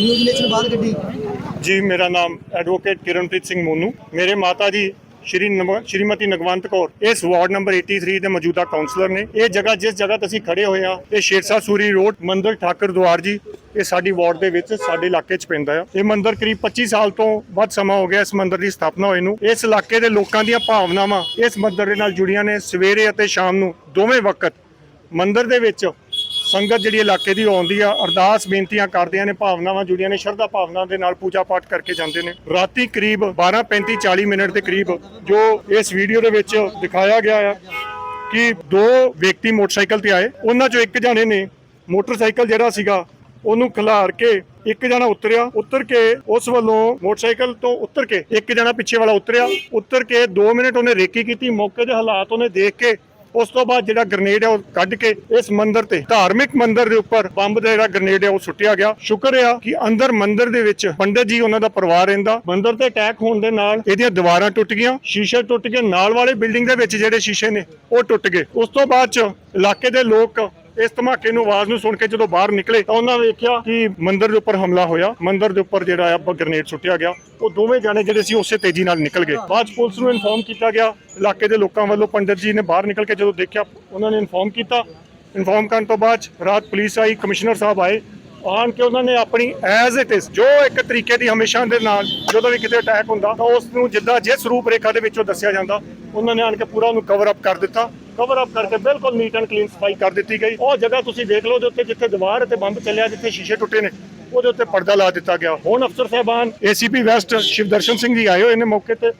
News ਬਾਹਰ ਕੱਢੀ। ਜੀ, ਮੇਰਾ ਨਾਮ ਐਡਵੋਕੇਟ ਕਿਰਨਪ੍ਰੀਤ ਸਿੰਘ ਮੋਨੂ। ਮੇਰੇ ਮਾਤਾ ਜੀ ਸ਼੍ਰੀ ਸ਼੍ਰੀਮਤੀ ਨਗਵੰਤ ਕੌਰ। ਇਸ ਵਾਰਡ ਨੰਬਰ 83 ਦੇ ਮੌਜੂਦਾ ਕਾਉਂਸਲਰ ਨੇ। ਇਹ ਜਗ੍ਹਾ, ਜਿਸ ਜਗ੍ਹਾ ਤੇ ਅਸੀਂ ਖੜੇ ਹੋਏ ਆ ਇਹ ਸ਼ੇਰਸ਼ਾਹ ਸੂਰੀ ਰੋਡ ਮੰਦਰ ਠਾਕਰ ਦੁਆਰ ਜੀ, ਇਹ ਸਾਡੀ ਵਾਰਡ ਦੇ ਵਿੱਚ, ਸਾਡੇ ਇਲਾਕੇ 'ਚ ਪੈਂਦਾ ਆ। ਇਹ ਮੰਦਰ ਕਰੀਬ 25 ਸਾਲ ਤੋਂ ਵੱਧ ਸਮਾਂ ਹੋ ਗਿਆ ਇਸ ਮੰਦਰ ਦੀ ਸਥਾਪਨਾ ਹੋਏ ਨੂੰ। ਇਸ ਇਲਾਕੇ ਦੇ ਲੋਕਾਂ ਦੀਆਂ ਭਾਵਨਾਵਾਂ ਇਸ ਮੰਦਰ ਦੇ ਨਾਲ ਜੁੜੀਆਂ ਨੇ। ਸਵੇਰੇ ਅਤੇ ਸ਼ਾਮ ਨੂੰ ਦੋਵੇਂ ਵਕਤ ਮੰਦਰ ਦੇ ਵਿੱਚ ਸੰਗਤ ਜਿਹੜੀ ਇਲਾਕੇ ਦੀ ਆਉਂਦੀ ਆ, ਅਰਦਾਸ ਬੇਨਤੀਆਂ ਕਰਦਿਆਂ ਨੇ, ਭਾਵਨਾਵਾਂ ਜੁੜੀਆਂ ਨੇ, ਸ਼ਰਧਾ ਭਾਵਨਾ ਦੇ ਨਾਲ ਪੂਜਾ ਪਾਠ ਕਰਕੇ ਜਾਂਦੇ ਨੇ। ਰਾਤੀ ਕਰੀਬ 12:35 40 ਮਿੰਟ ਦੇ ਕਰੀਬ ਜੋ ਇਸ ਵੀਡੀਓ ਦੇ ਵਿੱਚ ਦਿਖਾਇਆ ਗਿਆ ਆ ਕਿ ਦੋ ਵਿਅਕਤੀ ਮੋਟਰਸਾਈਕਲ ਤੇ ਆਏ। ਉਹਨਾਂ ਚੋਂ ਇੱਕ ਜਣੇ ਨੇ ਮੋਟਰਸਾਈਕਲ ਜਿਹੜਾ ਸੀਗਾ, ਉਹਨੂੰ ਖਿਲਾਰ ਕੇ ਇੱਕ ਜਣਾ ਉਤਰਿਆ, ਉਤਰ ਕੇ ਉਸ ਵੱਲੋਂ ਮੋਟਰਸਾਈਕਲ ਤੋਂ ਉਤਰ ਕੇ ਇੱਕ ਜਣਾ ਪਿੱਛੇ ਵਾਲਾ ਉਤਰਿਆ। ਉਤਰ ਕੇ 2 ਮਿੰਟ ਉਹਨੇ ਰੇਕੀ ਕੀਤੀ, ਮੌਕੇ ਦੇ ਹਾਲਾਤ ਉਹਨੇ ਦੇਖ ਕੇ ਉਸ ਤੋਂ ਬਾਅਦ ਜਿਹੜਾ ਗ੍ਰਨੇਡ ਹੈ ਉਹ ਕੱਢ ਕੇ ਇਸ ਮੰਦਿਰ ਤੇ, ਧਾਰਮਿਕ ਮੰਦਿਰ ਦੇ ਉੱਪਰ ਬੰਬ ਦਾ ਜਿਹੜਾ ਗ੍ਰਨੇਡ ਹੈ ਉਹ ਸੁੱਟਿਆ ਗਿਆ। ਸ਼ੁਕਰ ਆ ਕਿ ਅੰਦਰ ਮੰਦਿਰ ਦੇ ਵਿੱਚ ਪੰਡਤ ਜੀ ਉਹਨਾਂ ਦਾ ਪਰਿਵਾਰ ਰਹਿੰਦਾ। ਮੰਦਿਰ ਤੇ ਅਟੈਕ ਹੋਣ ਦੇ ਨਾਲ ਇਹਦੀਆਂ ਦੀਵਾਰਾਂ ਟੁੱਟ ਗਈਆਂ, ਸ਼ੀਸ਼ੇ ਟੁੱਟ ਗਏ। ਨਾਲ ਵਾਲੇ ਬਿਲਡਿੰਗ ਦੇ ਵਿੱਚ ਜਿਹੜੇ ਸ਼ੀਸ਼ੇ ਨੇ, ਉਹ ਟੁੱਟ ਗਏ। ਉਸ ਤੋਂ ਬਾਅਦ ਚ ਇਲਾਕੇ ਦੇ ਲੋਕ ਇਸ ਧਮਾਕੇ ਨੂੰ ਆਵਾਜ਼ ਨੂੰ ਸੁਣ ਕੇ ਜਦੋਂ ਬਾਹਰ ਨਿਕਲੇ ਤਾਂ ਉਹਨਾਂ ਵੇਖਿਆ ਕਿ ਮੰਦਿਰ ਦੇ ਉੱਪਰ ਹਮਲਾ ਹੋਇਆ। ਮੰਦਿਰ ਦੇ ਉੱਪਰ ਜਿਹੜਾ ਆ ਗ੍ਰਨੇਡ ਸੁੱਟਿਆ ਗਿਆ। ਉਹ ਦੋਵੇਂ ਜਾਣੇ ਜਿਹੜੇ ਸੀ ਉਸੇ ਤੇਜ਼ੀ ਨਾਲ ਨਿਕਲ ਗਏ। ਬਾਅਦ ਪੁਲਿਸ ਨੂੰ ਇਨਫੋਰਮ ਕੀਤਾ ਗਿਆ। ਇਲਾਕੇ ਦੇ ਲੋਕਾਂ ਵੱਲੋਂ ਪੰਡਤ ਜੀ ਨੇ ਬਾਹਰ ਨਿਕਲ ਕੇ ਜਦੋਂ ਦੇਖਿਆ, ਉਹਨਾਂ ਨੇ ਇਨਫੋਰਮ ਕੀਤਾ। ਇਨਫੋਰਮ ਕਰਨ ਤੋਂ ਬਾਅਦ ਰਾਤ ਪੁਲਿਸ ਆਈ, ਕਮਿਸ਼ਨਰ ਸਾਹਿਬ ਆਏ। ਆਣ ਕੇ ਉਹਨਾਂ ਨੇ ਆਪਣੀ ਐਜ਼ ਇਟ ਇਜ਼ ਜੋ ਇੱਕ ਤਰੀਕੇ ਦੀ ਹਮੇਸ਼ਾ ਦੇ ਨਾਲ ਜਦੋਂ ਵੀ ਕਿਤੇ ਅਟੈਕ ਹੁੰਦਾ, ਤਾਂ ਉਸ ਨੂੰ ਜਿੱਦਾਂ ਜਿਸ ਰੂਪ ਰੇਖਾ ਦੇ ਵਿੱਚੋਂ ਦੱਸਿਆ ਜਾਂਦਾ, ਉਹਨਾਂ ਨੇ ਆਣ ਕੇ ਪੂਰਾ ਉਹਨੂੰ ਕਵਰ ਅਪ ਕਰ ਦਿੱਤਾ। ਕਵਰ ਅਪ ਕਰਕੇ ਬਿਲਕੁਲ ਨੀਟ ਐਂਡ ਕਲੀਨ ਸਫ਼ਾਈ ਕਰ ਦਿੱਤੀ ਗਈ। ਉਹ ਜਗ੍ਹਾ ਤੁਸੀਂ ਦੇਖ ਲਓ ਦੇ ਉੱਤੇ ਜਿੱਥੇ ਦੀਵਾਰ ਅਤੇ ਬੰਬ ਚੱਲਿਆ, ਜਿੱਥੇ ਸ਼ੀਸ਼ੇ ਟੁੱਟੇ ਨੇ, ਉਹਦੇ ਉੱਤੇ ਪਰਦਾ ਲਾ ਦਿੱਤਾ ਗਿਆ। ਹੁਣ ਅਫਸਰ ਸਾਹਿਬਾਨ ਏਸੀਪੀ ਵੈਸਟ ਸ਼ਿਵਦਰਸ਼ਨ ਸਿੰਘ ਜੀ ਆਏ ਹੋਏ ਨੇ ਮੌਕੇ ਤੇ।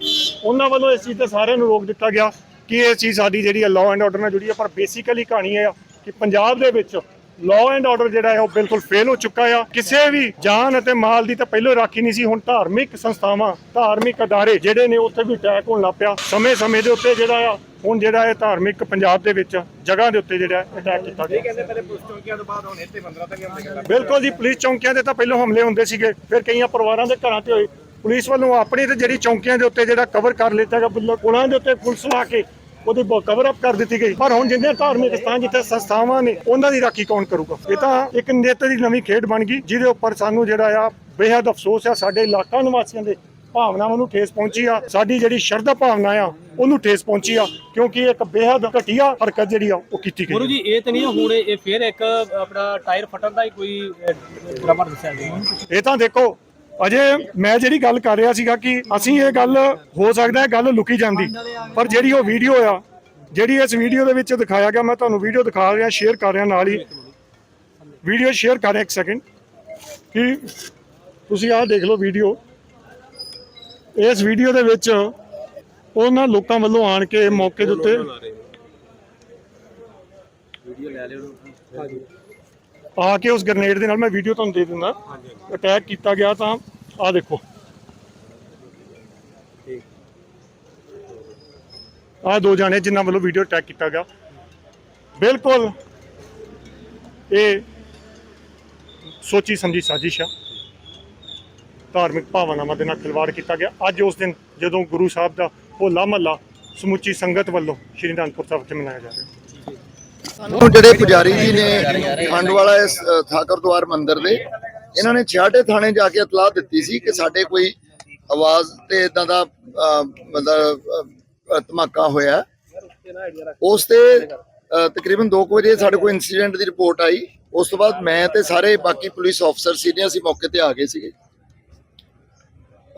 ਉਹਨਾਂ ਵੱਲੋਂ ਇਸ ਚੀਜ਼ ਤੇ ਸਾਰਿਆਂ ਨੂੰ ਰੋਕ ਦਿੱਤਾ ਗਿਆ ਕਿ ਇਹ ਚੀਜ਼ ਸਾਡੀ ਜਿਹੜੀ ਹੈ ਲਾਅ ਐਂਡ ਆਰਡਰ ਨਾਲ ਜੁੜੀ ਹੈ ਪਰ ਬੇਸਿਕਲੀ ਕਹਾਣੀ ਇਹ ਆ ਕਿ ਪੰਜਾਬ ਦੇ ਵਿੱਚ ਲਾਅ ਐਂਡ ਆਰਡਰ ਜਿਹੜਾ ਹੈ ਉਹ ਬਿਲਕੁਲ ਫੇਲ ਹੋ ਚੁੱਕਾ ਆ। ਕਿਸੇ ਵੀ ਜਾਨ ਅਤੇ ਮਾਲ ਦੀ ਤਾਂ ਪਹਿਲਾਂ ਰਾਖੀ ਨਹੀਂ ਸੀ, ਹੁਣ ਧਾਰਮਿਕ ਸੰਸਥਾਵਾਂ, ਧਾਰਮਿਕ ਅਦਾਰੇ ਜਿਹੜੇ ਨੇ, ਉੱਥੇ ਵੀ ਅਟੈਕ ਹੋਣ ਲੱਗ ਪਿਆ। ਸਮੇਂ-ਸਮੇਂ ਦੇ ਉੱਤੇ ਜਿਹੜਾ ਆ ਹੁਣ ਜਿਹੜਾ ਹੈ ਧਾਰਮਿਕ ਪੰਜਾਬ ਦੇ ਵਿੱਚ ਜਗ੍ਹਾ ਦੇ ਉੱਤੇ ਜਿਹੜਾ ਅਟੈਕ ਕੀਤਾ ਗਿਆ। ਕਹਿੰਦੇ ਪਹਿਲੇ ਪੁਲਿਸ ਚੌਕੀਆਂ ਤੋਂ ਬਾਅਦ ਹੁਣ ਇੱਥੇ ਮੰਦਰਾਂ ਤੱਕ ਹਮਲੇ ਕਰਦਾ ਬਿਲਕੁਲ ਜੀ ਪੁਲਿਸ ਚੌਂਕੀਆਂ ਦੇ ਤਾਂ ਪਹਿਲਾਂ ਹਮਲੇ ਹੁੰਦੇ ਸੀਗੇ ਫਿਰ ਕਈਆਂ ਪਰਿਵਾਰਾਂ ਦੇ ਘਰਾਂ ਤੇ ਹੋਏ। ਪੁਲਿਸ ਵੱਲੋਂ ਆਪਣੀ ਤੇ ਜਿਹੜੀ ਚੌਂਕੀਆਂ ਦੇ ਉੱਤੇ ਜਿਹੜਾ ਕਵਰ ਕਰ ਲਿੱਤਾ ਗਿਆ ਉਹਨਾਂ ਦੇ ਉੱਤੇ ਪੁਲਿਸ ਲਾ ਕੇ ਉਹਦੀ ਕਵਰ ਅਪ ਕਰ ਦਿੱਤੀ ਗਈ। ਪਰ ਹੁਣ ਜਿੰਨੇ ਧਾਰਮਿਕ ਸਥਾਨ ਜਿੱਥੇ ਸੰਸਥਾਵਾਂ ਨੇ ਉਹਨਾਂ ਦੀ ਰਾਖੀ ਕੌਣ ਕਰੂਗਾ? ਇਹ ਤਾਂ ਇੱਕ ਨਿੱਤ ਦੀ ਨਵੀਂ ਖੇਡ ਬਣ ਗਈ ਜਿਹਦੇ ਉੱਪਰ ਸਾਨੂੰ ਜਿਹੜਾ ਆ ਬੇਹੱਦ ਅਫਸੋਸ ਆ ਸਾਡੇ ਇਲਾਕਾ ਨਿਵਾਸੀਆਂ ਦੇ। ਭਾਵਨਾਵਾਂ ਨੂੰ ਠੇਸ ਪਹੁੰਚੀ ਆ। ਸਾਡੀ ਜਿਹੜੀ ਸ਼ਰਧਾ ਭਾਵਨਾ ਆ ਉਹਨੂੰ ਠੇਸ ਪਹੁੰਚੀ ਆ ਕਿਉਂਕਿ ਇੱਕ ਬੇਹੱਦ ਘਟੀਆ ਹਰਕਤ ਜਿਹੜੀ ਆ ਉਹ ਕੀਤੀ ਗਈ ਗੁਰੂ ਜੀ ਇਹ ਤਾਂ ਨਹੀਂ ਹੁਣ ਇਹ ਫੇਰ ਇੱਕ ਆਪਣਾ ਟਾਇਰ ਫਟਣ ਦਾ ਹੀ ਕੋਈ ਡਰਾਮਾ ਦੱਸਿਆ ਗਿਆ। ਇਹ ਤਾਂ ਦੇਖੋ ਅਜੇ ਮੈਂ ਜਿਹੜੀ ਗੱਲ ਕਰ ਰਿਹਾ ਸੀਗਾ ਕਿ ਅਸੀਂ ਇਹ ਗੱਲ ਹੋ ਸਕਦਾ ਹੈ ਗੱਲ ਲੁਕੀ ਜਾਂਦੀ ਪਰ ਜਿਹੜੀ ਉਹ ਵੀਡੀਓ ਆ ਜਿਹੜੀ ਇਸ ਵੀਡੀਓ ਦੇ ਵਿੱਚ ਦਿਖਾਇਆ ਗਿਆ ਮੈਂ ਤੁਹਾਨੂੰ ਵੀਡੀਓ ਦਿਖਾ ਰਿਹਾ ਸ਼ੇਅਰ ਕਰ ਰਿਹਾ ਨਾਲ ਹੀ। ਵੀਡੀਓ ਸ਼ੇਅਰ ਕਰ ਰਿਹਾ ਇੱਕ ਸੈਕਿੰਡ ਕਿ ਤੁਸੀਂ ਆਹ ਦੇਖ ਲਓ ਵੀਡੀਓ। ਇਸ ਵੀਡੀਓ ਦੇ ਵਿੱਚ ਉਹਨਾਂ ਲੋਕਾਂ ਵੱਲੋਂ ਆਣ ਕੇ ਮੌਕੇ ਦੇ ਉੱਤੇ ਆ ਕੇ ਉਸ ਗ੍ਰਨੇਡ ਦੇ ਨਾਲ ਮੈਂ ਵੀਡੀਓ ਤੁਹਾਨੂੰ ਦੇ ਦਿੰਦਾ। ਅਟੈਕ ਕੀਤਾ ਗਿਆ ਤਾਂ ਆ ਦੇਖੋ। ਆ ਦੋ ਜਾਣੇ ਜਿਨ੍ਹਾਂ ਵੱਲੋਂ ਵੀਡੀਓ ਅਟੈਕ ਕੀਤਾ ਗਿਆ। ਬਿਲਕੁਲ ਇਹ ਸੋਚੀ ਸਮਝੀ ਸਾਜ਼ਿਸ਼ ਆ। ਧਾਰਮਿਕ ਭਾਵਨਾਵਾਂ ਦੇ ਨਾਲ ਖਿਲਵਾੜ ਕੀਤਾ ਗਿਆ। ਅੱਜ ਉਸ ਦਿਨ ਜਦੋਂ ਗੁਰੂ ਸਾਹਿਬ ਦਾ ਹੋਲਾ ਮਹੱਲਾ ਸਮੁੱਚੀ ਸੰਗਤ ਵੱਲੋਂ ਸ਼੍ਰੀ ਅਨੰਦਪੁਰ ਸਾਹਿਬ ਤੇ ਮਨਾਇਆ ਜਾ ਰਿਹਾ ਨੂੰ ਜਿਹੜੇ ਪੁਜਾਰੀ ਜੀ ਨੇ ਖੰਡ ਇਸ ਠਾਕਰ ਦੁਆਰ ਮੰਦਿਰ ਦੇ ਇਹਨਾਂ ਨੇ ਛਿਆਟੇ ਥਾਣੇ ਜਾ ਕੇ ਇਤਲਾਹ ਦਿੱਤੀ ਸੀ ਕਿ ਸਾਡੇ ਕੋਈ ਆਵਾਜ਼ ਤੇ ਇਦਾਂ ਦਾ ਮਤਲਬ ਧਮਾਕਾ ਹੋਇਆ। ਉਸ ਤੇ ਅ, ਤਕਰੀਬਨ 2 ਵਜੇ ਸਾਡੇ ਕੋਲ ਇਨਸੀਡੈਂਟ ਦੀ ਰਿਪੋਰਟ ਆਈ। ਉਸ ਤੋਂ ਬਾਅਦ ਮੈਂ ਤੇ ਸਾਰੇ ਬਾਕੀ ਪੁਲਿਸ ਅਫਸਰ ਸੀਨੀਅਰ ਸੀ ਮੌਕੇ ਤੇ ਆ ਗਏ ਸੀਗੇ।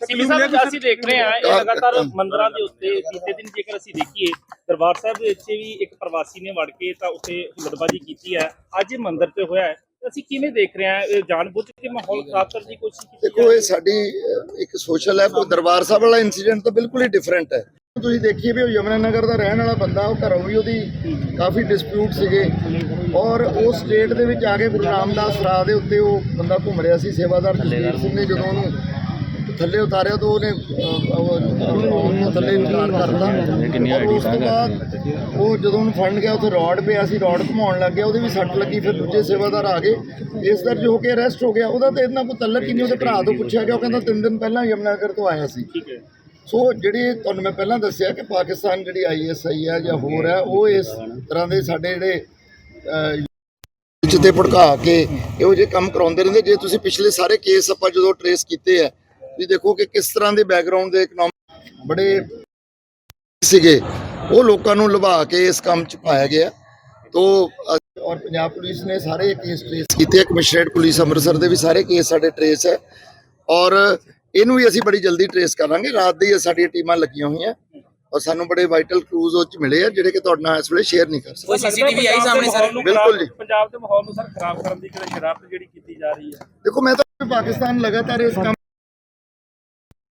ਸੀਪੀ ਸਾਹਿਬ ਅਸੀਂ ਦੇਖ ਰਹੇ ਹਾਂ ਇਹ ਲਗਾਤਾਰ ਮੰਦਰਾਂ ਦੇ ਉੱਤੇ ਬੀਤੇ ਦਿਨ ਜੇਕਰ ਅਸੀਂ ਦੇਖੀਏ ਦਰਬਾਰ ਸਾਹਿਬ ਦੇ ਵਿੱਚ ਵੀ ਇੱਕ ਪ੍ਰਵਾਸੀ ਨੇ ਵੜ ਕੇ ਤਾਂ ਉੱਥੇ ਹੁਲੜਬਾਜੀ ਕੀਤੀ ਹੈ। ਅੱਜ ਇਹ ਮੰਦਿਰ ਤੇ ਹੋਇਆ ਹੈ। ਅਸੀਂ ਕਿਵੇਂ ਦੇਖ ਰਹੇ ਹਾਂ ਇਹ ਜਾਣਬੁੱਝ ਕੇ ਮਾਹੌਲ ਖਰਾਬ ਕਰਨ ਦੀ ਕੋਸ਼ਿਸ਼ ਕੀਤੀ ਜਾ ਦੇਖੋ ਇਹ ਸਾਡੀ ਅਹ, ਇੱਕ ਸੋਸ਼ਲ ਹੈ ਪਰ ਦਰਬਾਰ ਸਾਹਿਬ ਵਾਲਾ ਇਨਸੀਡੈਂਟ ਤਾਂ ਬਿਲਕੁਲ ਹੀ ਡਿਫਰੈਂਟ ਹੈ। ਤੁਸੀਂ ਦੇਖੀਏ ਵੀ ਉਹ ਯਮਨਾ ਨਗਰ ਦਾ ਰਹਿਣ ਵਾਲਾ ਬੰਦਾ ਉਹ ਘਰੋਂ ਵੀ ਉਹਦੀ ਕਾਫੀ ਡਿਸਪਿਊਟ ਸੀਗੇ। ਔਰ ਉਹ ਸਟੇਟ ਦੇ ਵਿੱਚ ਆ ਕੇ ਗੁਰੂ ਰਾਮਦਾਸ ਰਾਹ ਦੇ ਉੱਤੇ ਉਹ ਬੰਦਾ ਘੁੰਮ ਰਿਹਾ ਸੀ ਸੇਵਾਦਾਰ ਜਸਵੀਰ ਸਿੰਘ ਨੇ ਜਦੋਂ ਉਹਨੂੰ ਥੱਲੇ ਉਤਾਰਿਆ ਤਾਂ ਉਹਨੇ ਅਹ, ਥੱਲੇ ਉਤਾਰ ਕਰਤਾ ਔਰ ਉਸ ਤੋਂ ਬਾਅਦ ਉਹ ਜਦੋਂ ਉਹਨੂੰ ਫੜਨ ਗਿਆ ਉੱਥੇ ਰੋਡ ਪਿਆ ਸੀ ਰੋਡ ਘੁਮਾਉਣ ਲੱਗ ਗਿਆ ਉਹਦੇ ਵੀ ਸੱਟ ਲੱਗੀ ਫਿਰ ਦੂਜੇ ਸੇਵਾਦਾਰ ਆ ਗਏ। ਇਸ ਦਰਜ ਹੋ ਕੇ ਅਰੈਸਟ ਹੋ ਗਿਆ। ਉਹਦਾ ਤੇ ਇੰਨਾ ਕੋਈ ਤਲਕ ਹੀ ਨਹੀਂ ਉਹਦੇ ਭਰਾ ਤੋਂ ਪੁੱਛਿਆ ਗਿਆ ਉਹ ਕਹਿੰਦਾ ਤਿੰਨ ਦਿਨ ਪਹਿਲਾਂ ਯਮਨਾਗਰ ਤੋਂ ਆਇਆ ਸੀ। ਠੀਕ ਹੈ। ਸੋ ਜਿਹੜੀ ਤੁਹਾਨੂੰ ਮੈਂ ਪਹਿਲਾਂ ਦੱਸਿਆ ਕਿ ਪਾਕਿਸਤਾਨ ਜਿਹੜੀ ਆਈਐਸਆਈ ਹੈ ਜਾਂ ਹੋਰ ਹੈ ਉਹ ਇਸ ਤਰ੍ਹਾਂ ਦੇ ਸਾਡੇ ਜਿਹੜੇ ਅਹ, ਵਿੱਚ ਤੇ ਭੜਕਾ ਕੇ ਇਹੋ ਜਿਹੇ ਕੰਮ ਕਰਾਉਂਦੇ ਰਹਿੰਦੇ। ਜੇ ਤੁਸੀਂ ਪਿਛਲੇ ਸਾਰੇ ਕੇਸ ਆਪਾਂ ਜਦੋਂ ਟਰੇਸ ਕੀਤੇ ਆ ਤੁਸੀਂ ਦੇਖੋ ਕਿ ਕਿਸ ਤਰ੍ਹਾਂ ਦੇ ਬੈਕਗ੍ਰਾਉਂਡ ਦੇ ਇਕਨੋਮਿਕ ਬੜੇ ਸੀਗੇ ਉਹ ਲੋਕਾਂ ਨੂੰ ਲੁਭਾ ਕੇ ਇਸ ਕੰਮ 'ਚ ਪਾਇਆ ਗਿਆ। ਤੋ ਔਰ ਪੰਜਾਬ ਪੁਲਿਸ ਨੇ ਸਾਰੇ ਕੇਸ ਟਰੇਸ ਕੀਤੇ ਕਮਿਸ਼ਨਰੇਟ ਪੁਲਿਸ ਅੰਮ੍ਰਿਤਸਰ ਦੇ ਵੀ ਸਾਰੇ ਕੇਸ ਸਾਡੇ ਟਰੇਸ ਹੈ ਔਰ ਇਹਨੂੰ ਵੀ ਅਸੀਂ ਬੜੀ ਜਲਦੀ ਟਰੇਸ ਕਰਾਂਗੇ ਰਾਤ ਦੀ ਸਾਡੀਆਂ ਟੀਮਾਂ ਲੱਗੀਆਂ ਹੋਈਆਂ ਔਰ ਸਾਨੂੰ ਬੜੇ ਵਾਈਟਲ ਕਲੂਜ਼ ਉਹ ਚ ਮਿਲੇ ਆ ਜਿਹੜੇ ਕਿ ਤੁਹਾਡੇ ਨਾਲ ਇਸ ਵੇਲੇ ਸ਼ੇਅਰ ਨਹੀਂ ਕਰ ਸਕਦੇ। ਕੋਈ ਸੀਸੀਟੀਵੀ ਆਈ ਸਾਹਮਣੇ ਸਰ? ਬਿਲਕੁਲ ਜੀ। ਪੰਜਾਬ ਦੇ ਮਾਹੌਲ ਨੂੰ ਸਰ ਖਰਾਬ ਕਰਨ ਦੀ ਕਿਤੇ ਸ਼ਰਾਰਤ ਜਿਹੜੀ ਕੀਤੀ ਜਾ ਰਹੀ ਹੈ। ਦੇਖੋ ਮੈਂ ਤਾਂ ਪਾਕਿਸਤਾਨ ਲਗਾਤਾਰ ਇਸ ਕੰਮ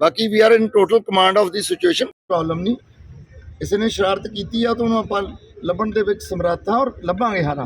ਬਾਕੀ we are in total command of the situation problem ਨਹੀਂ। ਕਿਸੇ ਨੇ ਸ਼ਰਾਰਤ ਕੀਤੀ ਆ ਤਾਂ ਉਹਨੂੰ ਆਪਾਂ ਲੱਭਣ ਦੇ ਵਿੱਚ ਸਮਰੱਥ ਹਾਂ ਔਰ ਲੱਭਾਂਗੇ ਹਾਲਾਂ